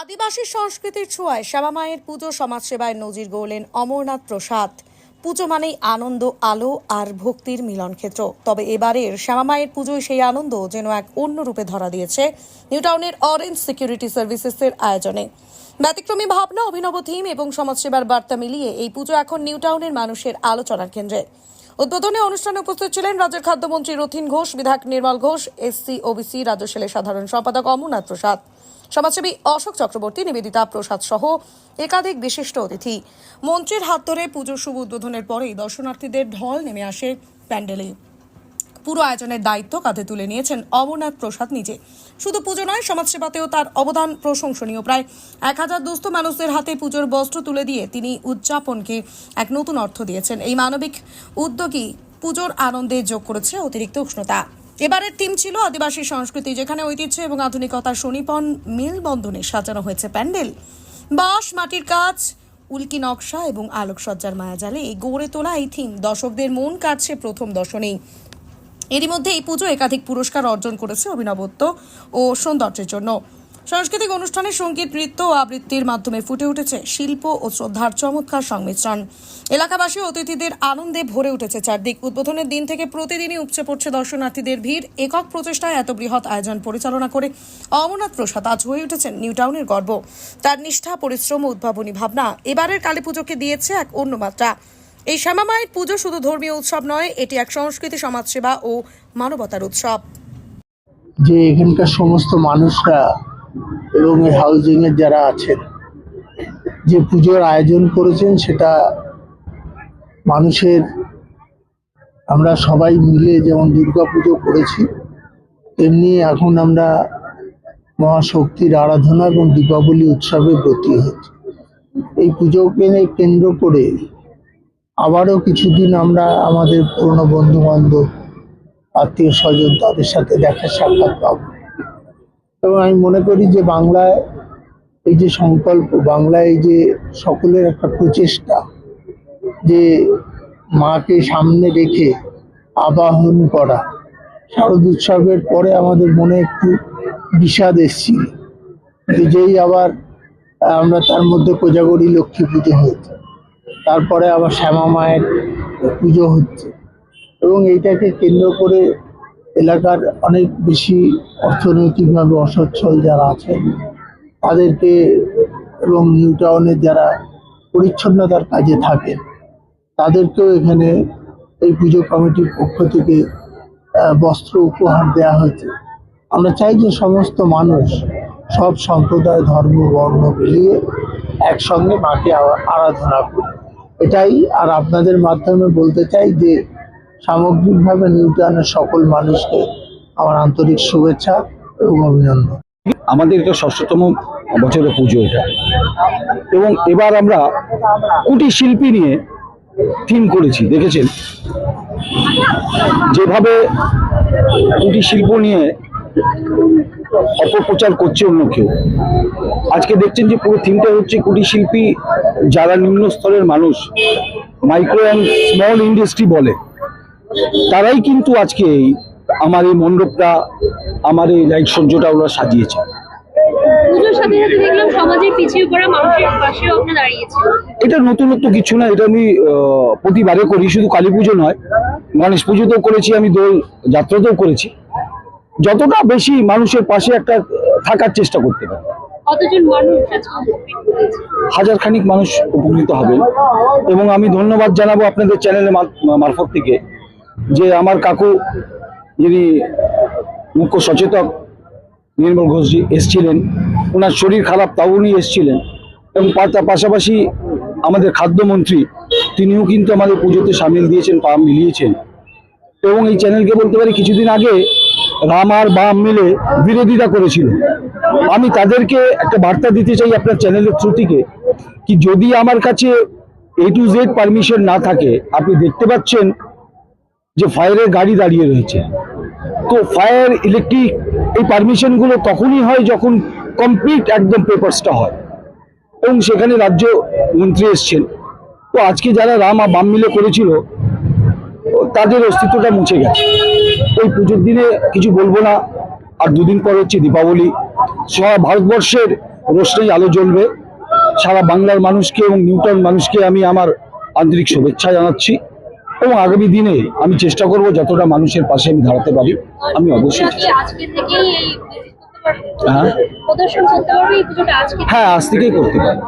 আদিবাসী সংস্কৃতির ছোঁয়ায় শ্যামা মায়ের পুজো সমাজসেবায় নজির গড়লেন অমরনাথ প্রসাদ। পুজো মানেই আনন্দ, আলো আর ভক্তির মিলন ক্ষেত্র তবে এবারের শ্যামা মায়ের পুজোয় সেই আনন্দ যেন এক অন্য রূপে ধরা দিয়েছে নিউটাউনের অরেঞ্জ সিকিউরিটি সার্ভিসেসের আয়োজনে। ব্যতিক্রমী ভাবনা, অভিনব থিম এবং সমাজসেবার বার্তা মিলিয়ে এই পুজো এখন নিউটাউনের মানুষের আলোচনার কেন্দ্রে। উদ্বোধনী অনুষ্ঠানে উপস্থিত ছিলেন রাজ্যের খাদ্যমন্ত্রী রথিন ঘোষ, বিধায়ক নির্মল ঘোষ, এসসি, ওবিসি, রাজ্য সেলের সাধারণ সম্পাদক অমরনাথ প্রসাদ। সমাজসেবী অশোক চক্রবর্তী, নিবেদিতা প্রসাদ সহ একাধিক বিশিষ্ট অতিথি। মন্ত্রীর হাত ধরে পুজোর শুভ উদ্বোধনের পরেই দর্শনার্থীদের ঢল নেমে আসে প্যান্ডেলে। পুরো আয়োজনের দায়িত্ব কাঁধে তুলে নিয়েছেন অমরনাথ প্রসাদ নিজে। শুধু পুজো নয়, সমাজসেবাতেও তার অবদান প্রশংসনীয়। প্রায় এক হাজার দুস্থ মানুষদের হাতে পুজোর বস্ত্র তুলে দিয়ে তিনি উদযাপনকে এক নতুন অর্থ দিয়েছেন। এই মানবিক উদ্যোগই পুজোর আনন্দে যোগ করেছে অতিরিক্ত উষ্ণতা। এবারের থিম ছিল আদিবাসী সংস্কৃতি, যেখানে ঐতিহ্য এবং আধুনিকতার শনিপন মেলবন্ধনে সাজানো হয়েছে প্যান্ডেল। বাঁশ, মাটির কাজ, উল্কি নকশা এবং আলোকসজ্জার মায়াজালে গড়ে তোলা এই থিম দর্শকদের মন কাটছে প্রথম দর্শনেই। এরই মধ্যে এই পুজো একাধিক পুরস্কার অর্জন করেছে অভিনবত্ব ও সৌন্দর্যের জন্য। সাংস্কৃতিক অনুষ্ঠানে সংগীত, নৃত্য ও আবৃত্তির মাধ্যমে ফুটে উঠেছে শিল্প ও শ্রদ্ধার চমৎকার সংমিশ্রণ। এলাকাবাসী অতিথিদের আনন্দে ভরে উঠেছে চারদিক। উদ্বোধনের দিন থেকে প্রতিদিনই উপচে পড়ছে দর্শনার্থীদের ভিড়। একক প্রচেষ্টায় এত বৃহৎ আয়োজন পরিচালনা করে অমরনাথ প্রসাদ আজ হয়ে উঠেছেন নিউটাউনের গর্ব। তার নিষ্ঠা, পরিশ্রম ও উদ্ভাবনী ভাবনা এবারের কালী পুজোকে দিয়েছে এক অন্য মাত্রা। এই শ্যামা মায়ের পুজো শুধু ধর্মীয় উৎসব নয়, এটি এক সংস্কৃতি সমাজসেবা ও মানবতার উৎসব। যে এখানকার সমস্ত মানুষরা এবং এই হাউজিংয়ের যারা আছেন, যে পুজোর আয়োজন করেছেন, সেটা মানুষের, আমরা সবাই মিলে যেমন দুর্গা পুজো করেছি, তেমনি এখন আমরা মহাশক্তির আরাধনা এবং দীপাবলি উৎসবে ব্রতী হয়েছি। এই পুজোকে কেন্দ্র করে আবারও কিছুদিন আমরা আমাদের পুরনো বন্ধু বান্ধব আত্মীয় স্বজন তাদের সাথে দেখা সাক্ষাৎ পাবো। এবং আমি মনে করি যে বাংলায় এই যে সংকল্প, বাংলায় এই যে সকলের একটা প্রচেষ্টা যে মাকে সামনে রেখে আবাহন করা, শারদ উৎসবের পরে আমাদের মনে একটু বিষাদ এসছিল যেই আবার আমরা তার মধ্যে কোজাগরী লক্ষ্মী পুজো হয়েছে, তারপরে আবার শ্যামা মায়ের পুজো হচ্ছে এবং এইটাকে কেন্দ্র করে এলাকার অনেক বেশি অর্থনৈতিকভাবে অসচ্ছল যারা আছেন, তাদেরকে এবং নিউ টাউনের যারা পরিচ্ছন্নতার কাজে থাকেন, তাদেরকেও এখানে এই পুজো কমিটির পক্ষ থেকে বস্ত্র উপহার দেওয়া হয়েছে। আমরা চাই যে সমস্ত মানুষ সব সম্প্রদায়, ধর্ম, বর্ণ মিলিয়ে একসঙ্গে মাকে আরাধনা করি এটাই আর আপনাদের মাধ্যমে বলতে চাই যে সামগ্রিকভাবে নিউটাউনের সকল মানুষকে আমার আন্তরিক শুভেচ্ছা এবং অভিনন্দন। আমাদের এটা ষষ্ঠতম বছরের পুজো এটা। এবং এবার আমরা কুটির শিল্পী নিয়ে থিম করেছি, দেখেছেন? যেভাবে কুটির শিল্প নিয়ে অপপ্রচার করছে অন্য কেউ। আজকে দেখছেন যে পুরো থিমটা হচ্ছে কুটির শিল্পী যারা নিম্ন স্তরের মানুষ মাইক্রো অ্যান্ড স্মল ইন্ডাস্ট্রি বলে। তারাই কিন্তু আজকে এই আমার এই মণ্ডপটা আমার এই লাইট সহ্যটা ওরা সাজিয়েছে। এটা নতুনত্ব কিছু না এটা আমি প্রতিবারে করি শুধু কালী পুজো নয় গণেশ পুজোতেও করেছি আমি দোল যাত্রাতেও করেছি। যতটা বেশি মানুষের পাশে একটা থাকার চেষ্টা করতে পারি। হাজার খানিক মানুষ উপকৃত হবেন এবং আমি ধন্যবাদ জানাব আপনাদের চ্যানেলের মারফত থেকে যে আমার কাকু যিনি মুখ্য সচেতক নির্মল ঘোষজি এসছিলেন, ওনার শরীর খারাপ, তাও উনি এসছিলেন। এবং তার পাশাপাশি আমাদের খাদ্যমন্ত্রী, তিনিও কিন্তু আমাদের পুজোতে সামিল দিয়েছেন পা মিলিয়েছেন। এবং এই চ্যানেলকে বলতে পারি, কিছুদিন আগে রাম আর বাম মিলে বিরোধিতা করেছিল। আমি তাদেরকে একটা বার্তা দিতে চাই আপনার চ্যানেলের থ্রু থেকে কি যদি আমার কাছে এ টু জেড পারমিশন না থাকে, আপনি দেখতে পাচ্ছেন যে ফায়ারের গাড়ি দাঁড়িয়ে রয়েছে। তো ফায়ার ইলেকট্রিক এই পারমিশনগুলো তখনই হয় যখন কমপ্লিট একদম পেপারসটা হয়। এবং সেখানে রাজ্য মন্ত্রী এসছেন। তো আজকে যারা রাম আর বাম মিলে করেছিল, তাদের অস্তিত্বটা মুছে গেছে। ওই পুজোর দিনে কিছু বলব না। আর দুদিন পর হচ্ছে দীপাবলি। সারা ভারতবর্ষের রোশনেই আলো জ্বলবে। সারা বাংলার মানুষকে এবং নিউটন মানুষকে আমি আমার আন্তরিক শুভেচ্ছা জানাচ্ছি। এবং আগামী দিনে আমি চেষ্টা করব যতটা মানুষের পাশে আমি দাঁড়াতে পারি আমি অবশ্যই হ্যাঁ। প্রদর্শন করতে পারবে এই পুজোটা আজকে? হ্যাঁ আজ থেকেই করতে পারি।